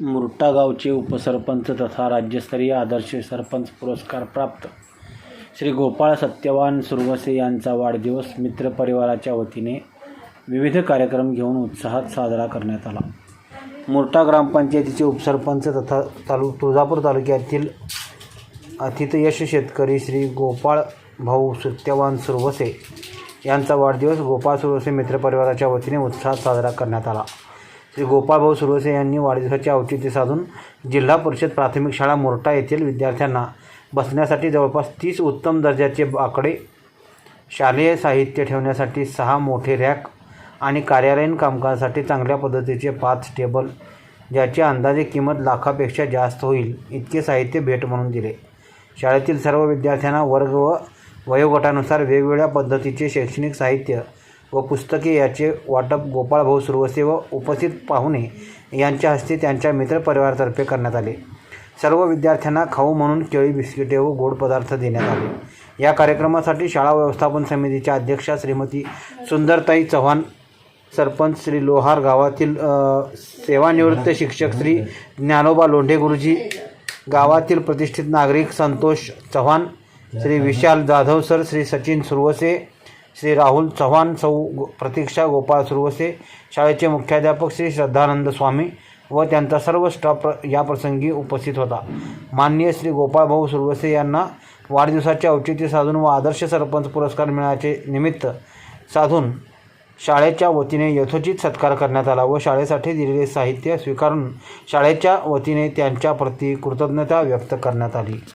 मुरटा गावचे उपसरपंच तथा राज्यस्तरीय आदर्श सरपंच पुरस्कार प्राप्त. श्री गोपाळ सत्यवान सुरवसे यांचा वाढदिवस मित्रपरिवाराच्या वतीने विविध कार्यक्रम घेऊन उत्साहात साजरा करण्यात आला. मुरटा ग्रामपंचायतीचे उपसरपंच तथा तालु तुळजापूर तालुक्यातील अतिथयश शेतकरी श्री गोपाळ भाऊ सत्यवान सुरवसे यांचा वाढदिवस गोपाळ सुरवसे मित्रपरिवाराच्या वतीने उत्साहात साजरा करण्यात आला. श्री गोपाळ भाऊ सुरवसे यांनी वाढदिवसाचे औचित्य साधून जिल्हा परिषद प्राथमिक शाळा मोर्टा येथील विद्यार्थ्यांना बसण्यासाठी जवळपास तीस उत्तम दर्जाचे आकडे शालेय साहित्य ठेवण्यासाठी सहा मोठे रॅक आणि कार्यालयीन कामकाजासाठी चांगल्या पद्धतीचे पाच टेबल ज्याची अंदाजे किंमत लाखापेक्षा जास्त होईल इतके साहित्य भेट म्हणून दिले. शाळेतील सर्व विद्यार्थ्यांना वर्ग व वयोगटानुसार वेगवेगळ्या पद्धतीचे शैक्षणिक साहित्य व पुस्तके याचे वाटप गोपाळभाऊ सुरवसे व उपस्थित पाहुणे यांच्या हस्ते त्यांच्या मित्रपरिवारातर्फे करण्यात आले. सर्व विद्यार्थ्यांना खाऊ म्हणून केळी बिस्किटे व गोड पदार्थ देण्यात आले. या कार्यक्रमासाठी शाळा व्यवस्थापन समितीच्या अध्यक्षा श्रीमती सुंदरताई चव्हाण सरपंच श्री लोहार गावातील सेवानिवृत्त शिक्षक श्री ज्ञानोबा लोंढे गुरुजी गावातील प्रतिष्ठित नागरिक संतोष चव्हाण श्री विशाल जाधव सर श्री सचिन सुरवसे श्री राहुल चव्हाण सौ गो- प्रतीक्षा गोपाळ सुरवसे शाळेचे मुख्याध्यापक श्री श्रद्धानंद स्वामी व त्यांचा सर्व स्टाफ प्र- या प्रसंगी उपस्थित होता. माननीय श्री गोपाळभाऊ सुरवसे यांना वाढदिवसाचे औचित्य साधून व आदर्श सरपंच पुरस्कार मिळण्याचे निमित्त साधून शाळेच्या वतीने यथोचित सत्कार करण्यात आला व शाळेसाठी दिलेले साहित्य स्वीकारून शाळेच्या वतीने त्यांच्या प्रति कृतज्ञता व्यक्त करण्यात आली.